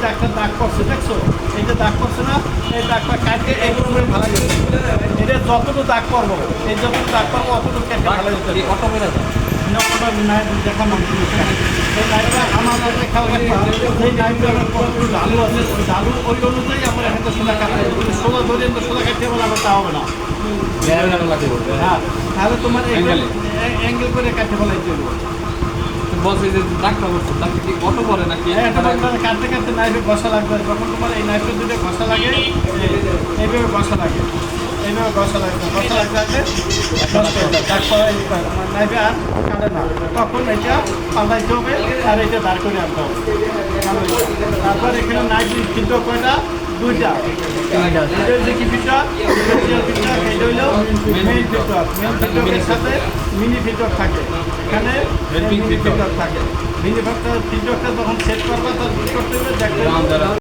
যে একটা দাগ পড়ছে দেখছ? এই যে দাগ পড়ছে না এই দাগটা কাটে এগুলো করে ভালো যেতে এটা যতটুকু দাগ পড়ব এই যতটুকু দাগ পড়ব অতটুকু কেটে ভালো যেতে। অটো মেরে দেখা মানুষ এই নাইটটা আমার রাখবা এই নাইটটার কতটুকু ঢালু আছে। ঢালু ওই অনুযায়ী আমরা এখানে সোজা কাটতে হবে। ধরে তো কাটতে হবে না তা হবে না। হ্যাঁ তাহলে তোমার. অ্যাঙ্গেল। করে কাটতে বলা চলবে বলছে যে ডাক্তার বলছে ডাক্তার কি অটো করে নাকি? কাটতে কাটতে নাইফে ঘষা লাগবে। যখন তোমার এই নাইফের দুটো ঘষা লাগে এই- এইভাবে ঘষা লাগে। এইভাবে ঘষা লাগবে। ঘষা তারপর নাইফে আর কাটে না। তখন এটা পাল্টাইতে হবে আর এটা দাঁড় করে আনতে হবে। তারপর এখানে নাইফ কিন্তু কয়টা? দুইটা। এটা হচ্ছে কি ফিটা ফিল্টার মেইন ফিটকের সাথে মিনি ফিল্টার থাকে। এখানে মিনি ফিল্টার থাকে মিনি ফিল্টার ফিল্টারটা যখন সেট করবা তখন করতে হবে দেখতে